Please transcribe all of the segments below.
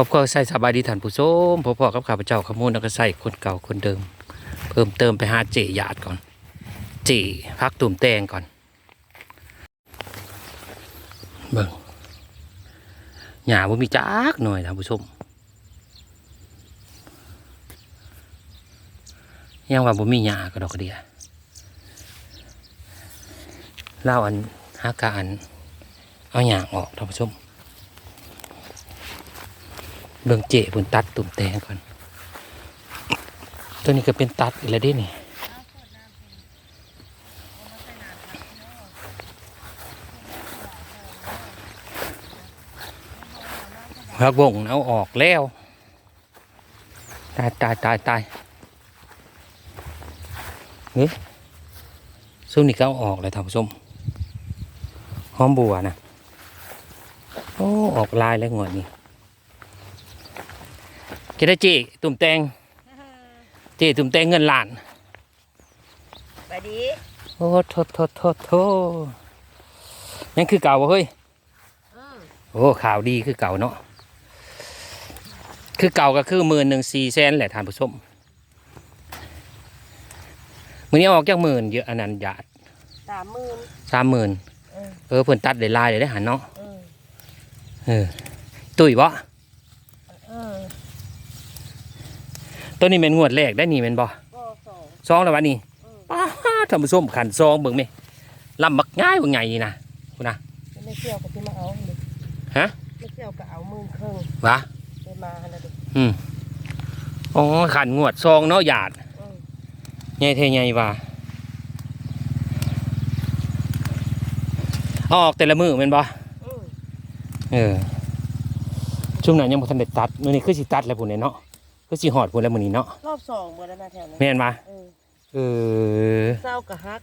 ครอบครัวใส่สบายดีท่านผู้ชมพ่อพ่อกับข้าพเจ้าขมูลแล้วก็ใส่คนเก่าคนเดิม เพิ่มเติมไปหาเจหยาดก่อน เจพักตุ่มแตงก่อนเบิ่งหญ้าบ่มีจักหน่อยท่านผู้ชมยังว่าบ่มีหญ้ากระดอกกระเดียเล่าอันหากาอันเอาหญ้าออกท่านผู้ชม เบิ่งเจ๋บุญตัดตุ่มแตงก่อน ตัวนี้ก็เป็นตัดอีกแล้วเดินี่พักบงเอาออกแล้ว ตายตายตายตายเฮ้ยซุ่มนี่ก็เอาออกเลยท่านผู้ชมหอมบัวนะโอ้ออกลายแล้วงวดนี้ จะได้เจตุ่มแตงเจตุ่มแตงเงินล้านไปดีโอ้โทษโทษโทษโทษยังคือเก่าบ่เฮ้ยอืมโอ้ข่าวดีคือเก่าเนาะคือเก่าก็คือหมื่นหนึ่งสี่แสนแหละท่านผู้ชมมือนี้ออกจากหมื่นเยอะอันนั้นหยาดสามหมื่นสามหมื่นเออเออเพิ่นตัดได้ลายเลยได้หันเนาะเออเออตุ้ยบ่เออ ตัวนี้เป็นงวดแรกได้นี่เป็นบ่ก็สองซองแล้ววะนี่เออป้าดท่านผู้ชมขันซองเบิ่งไหมลำบักง่ายว่าไงนี่นะคุณนะไม่เที่ยวกับที่มาเอาเลยฮะ ไม่เที่ยวกับเอาหมื่นครึ่งวะไปมาขนาดนี้อืมอ๋อขันงวดซองเนาะหยาดอืมใหญ่เทใหญ่ว่าเอาออกแต่ละมือแม่นบ่ อืมเออช่วงนั้นยังบ่ทันได้ตัดมื้อนี้คือสิตัดแล้วพุ่นเนี่ยเนาะ คือสิฮอดพุ่นแล้วมื้อนี้เนาะรอบสองเมื่อแล้วนะแถวนี้แม่นบ่เออเออเศร้ากับฮัก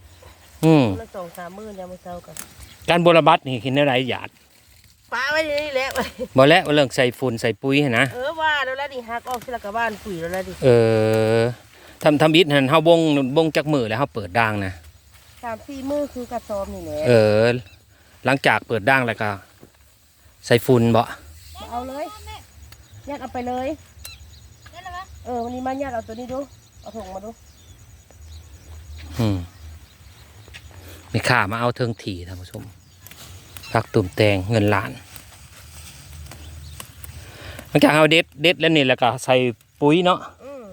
อืมละสองสามหมื่นยังไม่เศร้ากับการบรบัดนี่เห็นอะไรหยาดป้าไว้ในนี่แหละบ่แล้วว่าเรื่องใส่ฝุ่นใส่ปุ๋ยหั่นนะเออว่าแล้วแล้วดิฮักออกที่ละกับบ้านปุ๋ยแล้วแล้วดิเออทำทำอิฐหั่นเฮาบงบงจักมือแล้วเฮาเปิดด่างนะสามสี่มือคือกระสอบนี่แหละเออ หลังจากเปิดด่างแล้วก็ใส่ฝุ่นบ่เอาเลยยัดเอาไปเลย เออวันนี้มายัดเอาตัวนี้ดูเอาถุงมาดูอืมมีค่ามาเอาเทิงถี่ท่านผู้ชมผักตุ่มแตงเงินล้านหลังจากเอาเด็ดเด็ดแล้วนี่แล้วก็ใส่ปุ๋ยเนาะอืม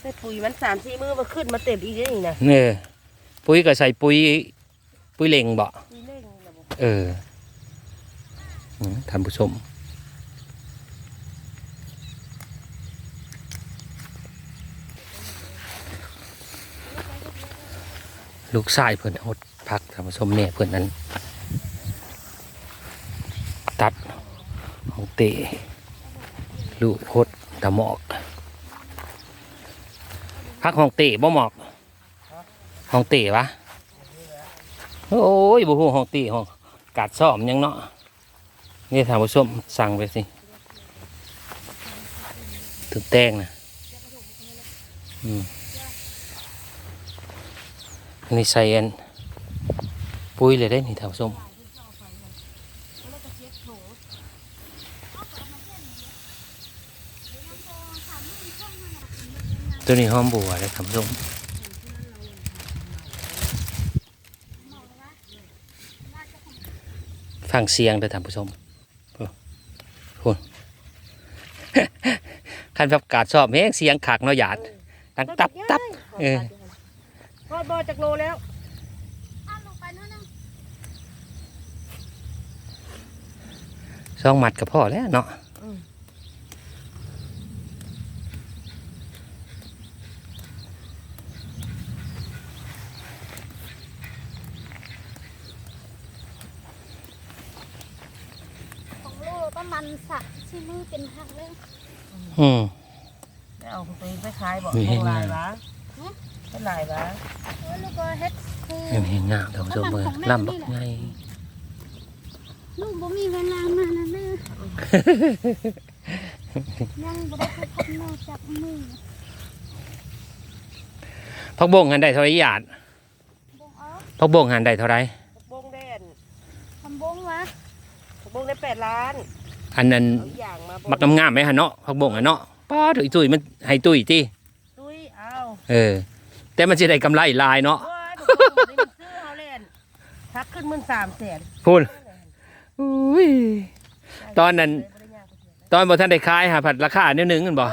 ใส่ปุ๋ยมันสามสี่มือมาขึ้นมาเต็มอีกนี่นะเออปุ๋ยก็ใส่ปุ๋ยปุ๋ยเหล็งบ่มีเร่งนะบอกเอออืมท่านผู้ชม ลูกชายเพิ่อนหดพักท่านผู้ชมเนี่ยเพิ่อนนั้น ตัดของเตะลูกพดตะหมอกพักของเตะบ่หมอกของเตะวะโอ้ยบ่ฮู้ของเตะของกาดซ่อมยังเนาะนี่ท่านผู้ชมสั่งไปสิถึงแตงนะอืม อันนี้ใส่อันปุ๋ยเลยได้นี่ท่านผู้ชมตัวนี้หอมบัวเลยครับลุงฟังเสียงเด้อท่านผู้ชมโอ้โหคันแบบกาดชอบแห้งเสียงขากเนาะหยาดดังตับตับเออ ทอดบอจากโลแล้วซองหมัดกับพ่อแล้วเนาะของโลประมาณสักที่มือเป็นหักเลยอืมไม่เอาไปไปขายบอกมีให้เป็นลายงานวะ เป็นลายวะโอ้ยลูกก็เฮ็ดคือ เห็นเห็นงามท่านผู้ชมเลยลำบักไงลูกบ่มีเวลามานะแม่ยังบ่ได้พักนอกจากมือพักบงหันได้เท่าไรหยาดบงเอาพักบงหันได้เท่าไรบงแดนทำบงวะบงได้แปดล้านอันนั้นเอาอย่างมาบ่มักงามๆไหมฮะเนาะผักบงอะเนาะป้าถุยตุยมันให้ตุยติตุ้ย เอาเออ แต่มันสิได้กำไรหลายเนาะโอ้ยบ่ต้องได้ซื้อเฮาเล่นทักขึ้นมื้อ3แสนพูนอุ้ยตอนนั้น ตอนบ่ทันได้ขายหาผัดราคานิดนึงนั่นบ่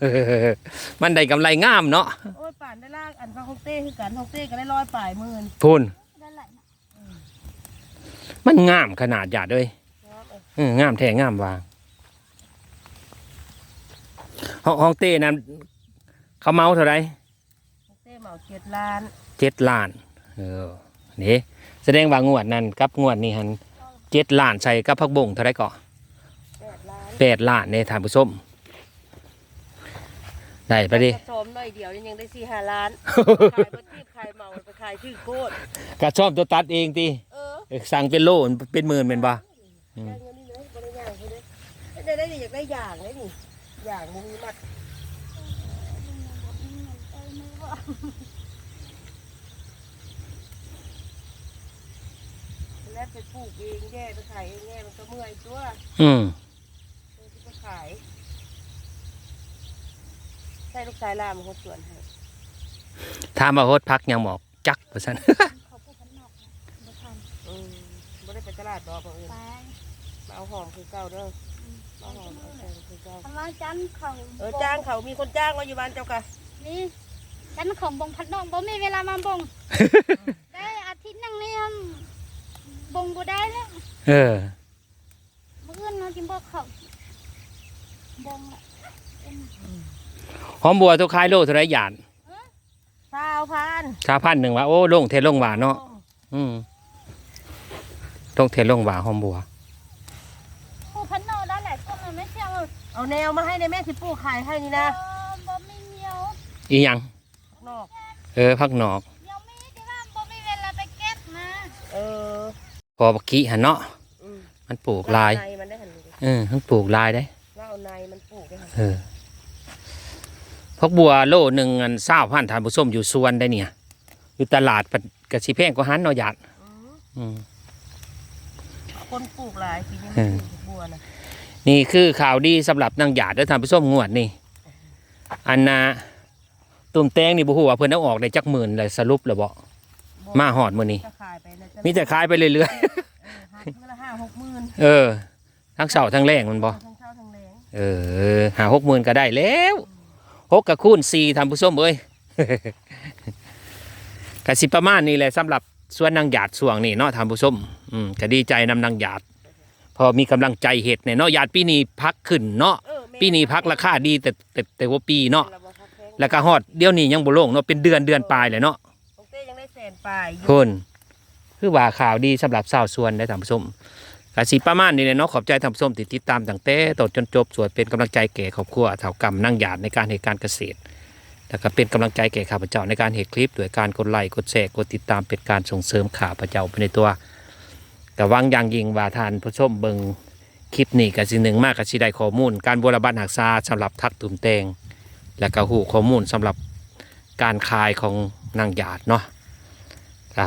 เออเออมันได้กำไรงามเนาะโอ้ยป่านได้ลากอันพระฮกเต้คือกันฮกเต้ก็ได้ร้อยปลายหมื่นพูนได้หลายนะมันงามขนาดหยาดเลยเอองามแท้งามวางห้องห้องเต้นั้น เขาเมาเท่าไหรฮกเต้เหมาเจ็ดล้านเจ็ดล้าน เออนี่แสดงว่างวดนั้นกับงวดนี้หันเจ็ดล้านใส่กับพักบงเท่าไรก่อแปดล้านแปดล้านในทานผู้ชมได้ไปดิกระสมหน่อยเดียวนี่ยังได้สี่ห้าล้านขายบนทีบขายเหมาไปขายชื่อโคตรกระชอบตัวตัดเองตีเออสั่งเป็นโลเป็นหมื่นเป็นบ่อืมได้เงินนี่เลยบริย่างเขาเลยได้ได้ได้อยากได้อย่างเลยนี่อย่างมึงมีมัดเออมือ บ่แล้วไปปลูกเองแย่ไปขายเองแย่มันก็เมื่อยตัวอืมเออที่ไปขายใช่ลูกชายล่ามเขาสวนให้ถามว่าโฮดพักยังหมอกจักว่าซั่น เขาพูดกันนอกนะบ่ทันอืมไม่ได้ไปตลาดดอกเองไป มาเอาหอมคือเก่าเด้อมาเอาหอมเอาแตงคือเก่าทำว่าจันเขาเออจ้างเขามีคนจ้างมาอยู่บ้านเจ้ากะนี่ จันของบงพัดน้องบ่มีเวลามาบงได้อาทิตย์หนึงนี่อืมบงบ่ได้แล้วเออมื้ออื่นเราจิบ่เข้าบงละหอมบัวทุกคายโลเท่าไรหยาดสาวพันชาพันหนึ่งว่าโอ้ลงเทลงหวานเนาะอืมลงเทลงหวานหอมบัวผู้พัดน้องได้หลายคนเลยไม่ใช่ว่าเอาแนวมาให้ในแม่สิปลูกขายให้นี่เอนะอบ่มีเหนียวอีหยังนอก เออพักหนอกเหนียวมีแต่ว่าบ่มีเวลาไปเก็บมาเออพอบักกี้หันเนาะอืมมันปลูกลาย ในมันได้หันเลยเออมันปลูกลายได้ ว่าเอาในมันปลูกได้หันเออพักบัวโลหนึ่งอันเศร้าพันทานผู้ส้มอยู่สวนได้เนี่ย อยู่ตลาดปัดกระชีแพงก็หันเนาะหยาดอืมอืม คนปลูกหลายปีนี้เอมันอปลูกบัวนะนี่คือข่าวดีสำหรับนางหยาดได้อทานผู้ส้มงวดนี่ อันนา ตุ่มแตงนี่บุหัวาเพิ่นเอาออกได้จักหมื่นเลยสรุปแล้วบ่มาหอดมื้อนี้จะขายไปนะจะมีแต่ขายไปเรื่อยเออหาเมื่อละห้าหกหมื่นๆ เออ ทั้งเสาทั้งแรงมันบ่ ทั้งเช้าทั้งแรง เออหาหกหมื่นก็ได้แล้วหกกับคูณสี่ทำผู้ส้มเอ้ย กสิประมาณนี้แหละสำหรับส่วนนางหยาดส่วงนี่เนาะทำผู้ส้มอืมก็ดีใจนำนางหยาด พอมีกำลังใจเห็ดเนี่ยเนาะหยาดปีนี้พักขึ้นเนาะเออแม่ปีนี้พักราคาดีแต่แต่แต่ว่าปีเนาะเราบ่พักแพง แล้วก็ฮอดเดี๋ยวนี้ยังบ่ลงเนาะเป็นเดือนเดือนปลายเลยเนาะของเต้ยังได้แสนปลายอยู่คนคือว่าข่าวดีสำหรับชาวสวนได้ทำผู้ส้มกสิประมาณนี้เลยเนาะขอบใจทำผู้ส้มที่ติดตามตั้งแต่ต้นจนจบส่วนเป็นกำลังใจแก่ครอบครัวเถากรรมนั่งหยาดในการเหตุการเกษตรแล้วก็เป็นกำลังใจแก่ข้าพเจ้าในการเหตุคลิปด้วยการกดไลค์กดแชร์กดติดตามเป็นการส่งเสริมข้าพเจ้าไปในตัวแต่วังอย่างยิ่งว่าทานผู้ชมเบิงคลิปนี้กับสิ่งหนึ่งมากกับสิได้ข้อมูล การบรบันหักษาสำหรับทักตุ่มแตง และก็หูข้อมูลสำหรับการคายของนางหยาดเนาะ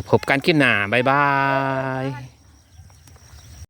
พบกันขึ้นหน้าบ๊ายบาย